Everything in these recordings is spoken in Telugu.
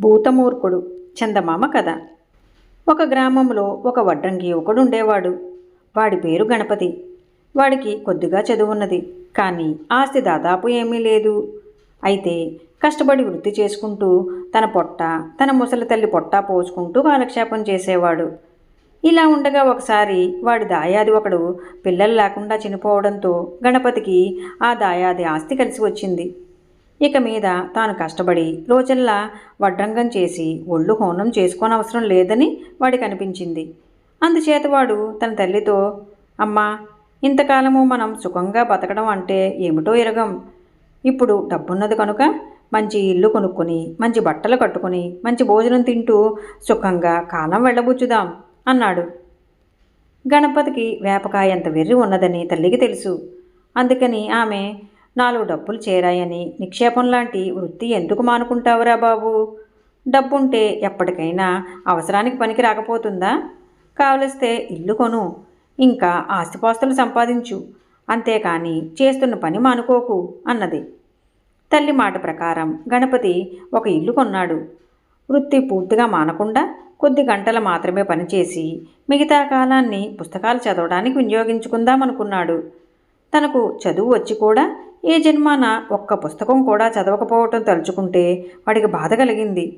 భూతమూర్ఖుడు చందమామ కథ. ఒక గ్రామంలో ఒక వడ్రంగి యువకుడు ఉండేవాడు వాడి పేరు గణపతి. వాడికి కొద్దిగా చదువున్నది. కానీ ఆస్తి దాదాపు ఏమీ లేదు. అయితే కష్టపడి వృత్తి చేసుకుంటూ తన పొట్ట తన ముసలి తల్లి పొట్ట పోసుకుంటూ కాలక్షేపం చేసేవాడు. ఇలా ఉండగా ఒకసారి వాడి దాయాది ఒకడు పిల్లలు లేకుండా చనిపోవడంతో గణపతికి ఆ దాయాది ఆస్తి కలిసి వచ్చింది. ఇక మీద తాను కష్టపడి రోజల్లా వడ్రంగం చేసి ఒళ్ళు హోనం చేసుకోనవసరం లేదని వాడికి అనిపించింది అందుచేత వాడు తన తల్లితో అమ్మా ఇంతకాలము మనం సుఖంగా బతకడం అంటే ఏమిటో ఎరగం. ఇప్పుడు డబ్బున్నది కనుక మంచి ఇల్లు కొనుక్కొని మంచి బట్టలు కట్టుకొని మంచి భోజనం తింటూ సుఖంగా కాలం వెళ్ళబుచ్చుదాం అన్నాడు. గణపతికి వేపకాయ ఎంత వెర్రి ఉన్నదని తల్లికి తెలుసు. అందుకని ఆమె నాలుగు డబ్బులు చేరాయని నిక్షేపం లాంటి వృత్తి ఎందుకు మానుకుంటావురా బాబు? డబ్బుంటే ఎప్పటికైనా అవసరానికి పనికి రాకపోతుందా? కావలిస్తే ఇల్లు కొను ఇంకా ఆస్తిపాస్తులు సంపాదించు. అంతేకాని చేస్తున్న పని మానుకోకు అన్నది. తల్లి మాట ప్రకారం గణపతి ఒక ఇల్లు కొన్నాడు. వృత్తి పూర్తిగా మానకుండా కొద్ది గంటలు మాత్రమే పనిచేసి మిగతా కాలాన్ని పుస్తకాలు చదవడానికి వినియోగించుకుందామనుకున్నాడు. తనకు చదువు వచ్చి కూడా ఈ జన్మాన ఒక్క పుస్తకం కూడా చదవకపోవటం తలుచుకుంటే వాడికి బాధ కలిగింది.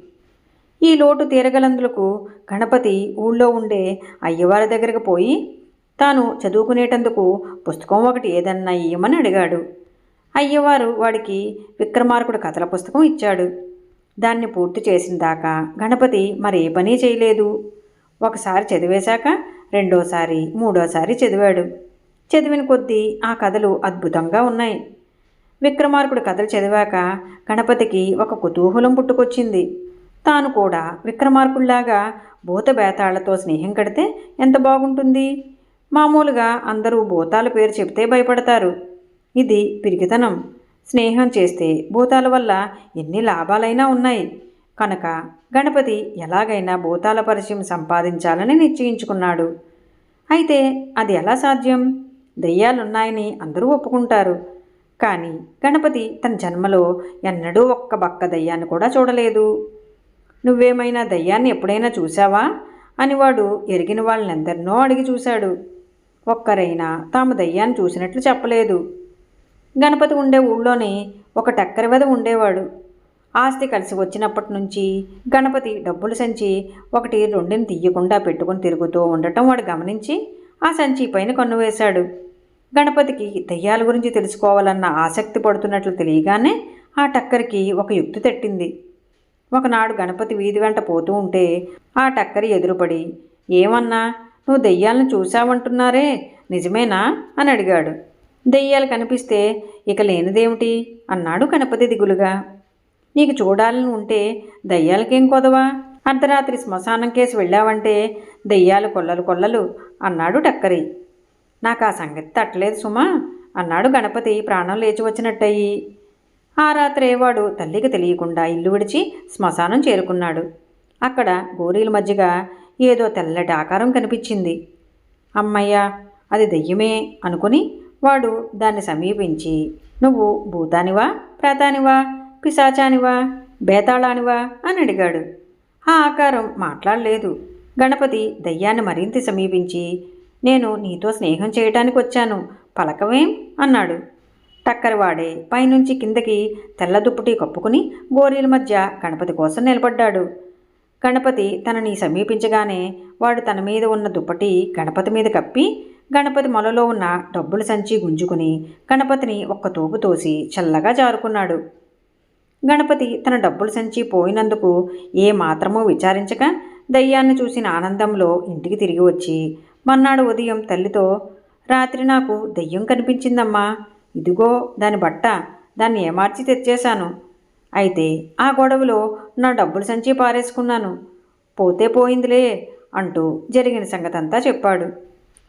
ఈ లోటు తీరగలందులకు గణపతి ఊళ్ళో ఉండే అయ్యవారి దగ్గరకు పోయి తాను చదువుకునేటందుకు పుస్తకం ఒకటి ఏదన్నా ఇయ్యమని అడిగాడు. అయ్యవారు వాడికి విక్రమార్కుడు కథల పుస్తకం ఇచ్చాడు. దాన్ని పూర్తి చేసిన దాకా గణపతి మరే పని చేయలేదు. ఒకసారి చదివేశాక రెండోసారి మూడోసారి చదివాడు. చదివిన కొద్దీ ఆ కథలు అద్భుతంగా ఉన్నాయి. విక్రమార్కుడు కథలు చదివాక గణపతికి ఒక కుతూహలం పుట్టుకొచ్చింది. తాను కూడా విక్రమార్కుల్లాగా భూతబేతాళ్ళతో స్నేహం కడితే ఎంత బాగుంటుంది? మామూలుగా అందరూ భూతాల పేరు చెబితే భయపడతారు. ఇది పిరికితనం. స్నేహం చేస్తే భూతాల వల్ల ఎన్ని లాభాలైనా ఉన్నాయి. కనుక గణపతి ఎలాగైనా భూతాల పరిచయం సంపాదించాలని నిశ్చయించుకున్నాడు. అయితే అది ఎలా సాధ్యం? దయ్యాలున్నాయని అందరూ ఒప్పుకుంటారు. కానీ గణపతి తన జన్మలో ఎన్నడూ ఒక్క బక్క దయ్యాన్ని కూడా చూడలేదు. నువ్వేమైనా దయ్యాన్ని ఎప్పుడైనా చూసావా అని వాడు ఎరిగిన వాళ్ళందరినో అడిగి చూశాడు. ఒక్కరైనా తాము దయ్యాన్ని చూసినట్లు చెప్పలేదు. గణపతి ఉండే ఊళ్ళోనే ఒక టక్కరి ఉండేవాడు. ఆస్తి కలిసి వచ్చినప్పటి నుంచి గణపతి డబ్బులు సంచి ఒకటి రెండుని తీయకుండా పెట్టుకుని తిరుగుతూ ఉండటం వాడు గమనించి ఆ సంచి పైన కన్ను వేశాడు. గణపతికి దయ్యాల గురించి తెలుసుకోవాలన్న ఆసక్తి పడుతున్నట్లు తెలియగానే ఆ టక్కరికి ఒక యుక్తి తట్టింది. ఒకనాడు గణపతి వీధి వెంట పోతూ ఉంటే ఆ టక్కరి ఎదురుపడి ఏమన్నా నువ్వు దెయ్యాలను చూశావంటున్నారే? నిజమేనా? అని అడిగాడు. దెయ్యాలు కనిపిస్తే ఇక లేనిదేమిటి? అన్నాడు గణపతి దిగులుగా. నీకు చూడాలని ఉంటే దయ్యాలకేం కొదవా? అర్ధరాత్రి శ్మశానం కేసు వెళ్ళావంటే దెయ్యాలు కొల్లలు కొల్లలు అన్నాడు టక్కరి. నాకు ఆ సంగతి తట్టలేదు సుమా. అన్నాడు గణపతి ప్రాణం లేచి వచ్చినట్టయి. ఆ రాత్రే వాడు తల్లికి తెలియకుండా ఇల్లు విడిచి శ్మశానం చేరుకున్నాడు. అక్కడ గోరీల మధ్యగా ఏదో తెల్లటి ఆకారం కనిపించింది. అమ్మయ్య అది దెయ్యమే అనుకుని వాడు దాన్ని సమీపించి నువ్వు భూతానివా ప్రేతానివా పిశాచానివా బేతాళానివా? అని అడిగాడు. ఆ ఆకారం మాట్లాడలేదు. గణపతి దయ్యాన్ని మరింత సమీపించి నేను నీతో స్నేహం చేయటానికి వచ్చాను పలకవేం? అన్నాడు. టక్కరివాడే పైనుంచి కిందకి తెల్ల దుప్పటి కప్పుకుని గోరీల మధ్య గణపతి కోసం నిలబడ్డాడు. గణపతి తనని సమీపించగానే వాడు తన మీద ఉన్న దుప్పటి గణపతి మీద కప్పి గణపతి మొలలో ఉన్న డబ్బుల సంచి గుంజుకుని గణపతిని ఒక్క తోపు తోసి చల్లగా జారుకున్నాడు. గణపతి తన డబ్బుల సంచి పోయినందుకు ఏ మాత్రమూ విచారించక దయ్యాన్ని చూసిన ఆనందంలో ఇంటికి తిరిగి వచ్చి మన్నాడు ఉదయం తల్లితో రాత్రి నాకు దెయ్యం కనిపించిందమ్మా. ఇదిగో దాని బట్ట. దాన్ని ఏమార్చి తెచ్చేశాను. అయితే ఆ గొడవలో నా డబ్బులు సంచి పారేసుకున్నాను. పోతే పోయిందిలే అంటూ జరిగిన సంగతంతా చెప్పాడు.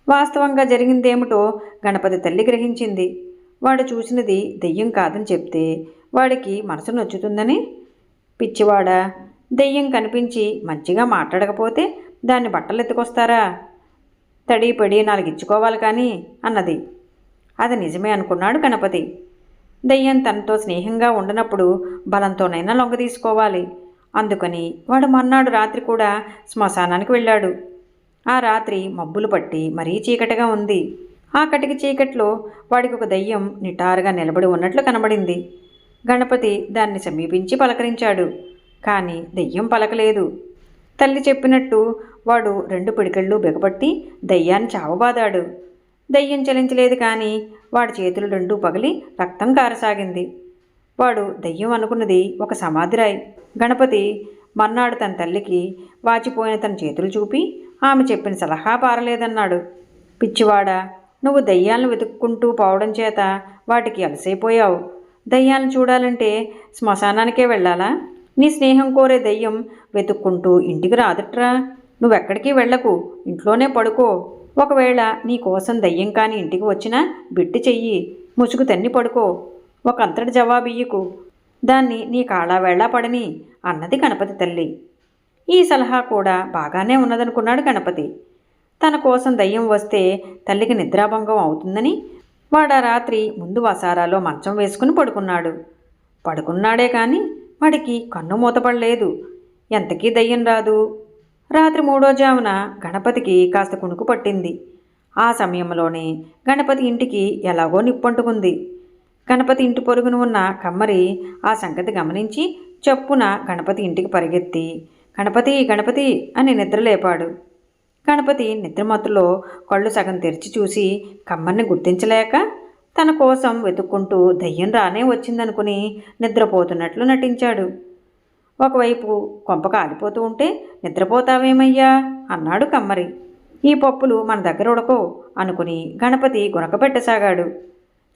వాస్తవంగా జరిగిందేమిటో గణపతి తల్లి గ్రహించింది. వాడు చూసినది దెయ్యం కాదని చెప్తే వాడికి మనసు నొచ్చుతుందని. పిచ్చివాడా దెయ్యం కనిపించి మంచిగా మాట్లాడకపోతే దాన్ని బట్టలు ఎత్తుకొస్తారా తడి పడి నాలుగిచ్చుకోవాలి కానీ అన్నది. అది నిజమే అనుకున్నాడు గణపతి. దెయ్యం తనతో స్నేహంగా ఉండనప్పుడు బలంతోనైనా లొంగ తీసుకోవాలి. అందుకని వాడు మర్నాడు రాత్రి కూడా శ్మశానానికి వెళ్ళాడు. ఆ రాత్రి మబ్బులు పట్టి మరీ చీకటిగా ఉంది. ఆ కటికి చీకట్లో వాడికి ఒక దయ్యం నిటారుగా నిలబడి ఉన్నట్లు కనబడింది. గణపతి దాన్ని సమీపించి పలకరించాడు. కానీ దెయ్యం పలకలేదు. తల్లి చెప్పినట్టు వాడు రెండు పిడికెళ్ళు బిగపట్టి దయ్యాన్ని చావబాదాడు. దయ్యం చలించలేదు కానీ వాడి చేతులు రెండూ పగిలి రక్తం కారసాగింది. వాడు దయ్యం అనుకున్నది ఒక సమాధిరాయి. గణపతి మర్నాడు తన తల్లికి వాచిపోయిన తన చేతులు చూపి ఆమె చెప్పిన సలహా పారలేదన్నాడు. పిచ్చివాడా నువ్వు దయ్యాలను వెతుక్కుంటూ పోవడం చేత వాటికి అలసైపోయావు. దయ్యాలను చూడాలంటే శ్మశానానికే వెళ్ళాలా? నీ స్నేహం కోరే దయ్యం వెతుక్కుంటూ ఇంటికి రాదుట్రా? నువ్వెక్కడికి వెళ్ళకు? ఇంట్లోనే పడుకో. ఒకవేళ నీ కోసం దయ్యం కాని ఇంటికి వచ్చినా బిట్టు చెయ్యి. ముసుగు తన్ని పడుకో. ఒక అంతటి జవాబియ్యకు దాన్ని నీ కాళ్ళా పడని అన్నది గణపతి తల్లి. ఈ సలహా కూడా బాగానే ఉన్నదనుకున్నాడు గణపతి. తన కోసం దయ్యం వస్తే తల్లికి నిద్రాభంగం అవుతుందని వాడు ఆ రాత్రి ముందు వసారాలో మంచం వేసుకుని పడుకున్నాడు. పడుకున్నాడే కానీ వాడికి కన్ను మూతపడలేదు. ఎంతకీ దయ్యం రాదు? రాత్రి మూడో జామున గణపతికి కాస్త కునుకు పట్టింది. ఆ సమయంలోనే గణపతి ఇంటికి ఎలాగో నిప్పంటుకుంది. గణపతి ఇంటి పొరుగున ఉన్న కమ్మరి ఆ సంగతి గమనించి చప్పున గణపతి ఇంటికి పరిగెత్తి గణపతి గణపతి అని నిద్రలేపాడు గణపతి నిద్రమత్తులో కళ్ళు సగం తెరిచి చూసి కమ్మర్ని గుర్తించలేక తన కోసం వెతుక్కుంటూ దయ్యం రానే వచ్చిందనుకుని నిద్రపోతున్నట్లు నటించాడు. ఒకవైపు కొంప కాలిపోతూ ఉంటే నిద్రపోతావేమయ్యా? అన్నాడు కమ్మరి. ఈ పప్పులు మన దగ్గర ఉడకో అనుకుని గణపతి గునకబెట్టసాగాడు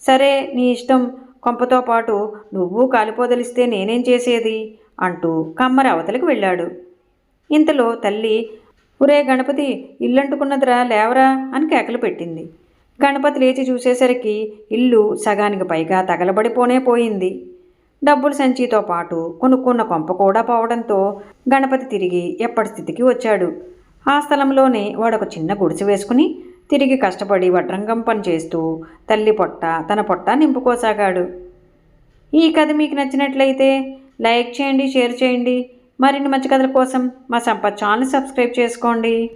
సరే నీ ఇష్టం. కొంపతో పాటు నువ్వు కాలిపోదలిస్తే నేనేం చేసేది? అంటూ కమ్మరి అవతలికి వెళ్ళాడు. ఇంతలో తల్లి ఒరే గణపతి ఇల్లంటుకున్నదిరా లేవరా? అని కేకలు పెట్టింది. గణపతి లేచి చూసేసరికి ఇల్లు సగానికి పైగా తగలబడిపోనే పోయింది. డబ్బుల సంచితో పాటు కొనుక్కున్న కొంప కూడా పోవడంతో గణపతి తిరిగి ఎప్పటి స్థితికి వచ్చాడు. ఆ స్థలంలోనే వాడొక చిన్న గుడిసె వేసుకుని తిరిగి కష్టపడి వడ్రంగం పని చేస్తూ తల్లి పొట్ట తన పొట్ట నింపుకోసాగాడు. ఈ కథ మీకు నచ్చినట్లయితే లైక్ చేయండి షేర్ చేయండి. మరిన్ని మంచి కథల కోసం మా సంపత్ ఛానల్ సబ్స్క్రైబ్ చేసుకోండి.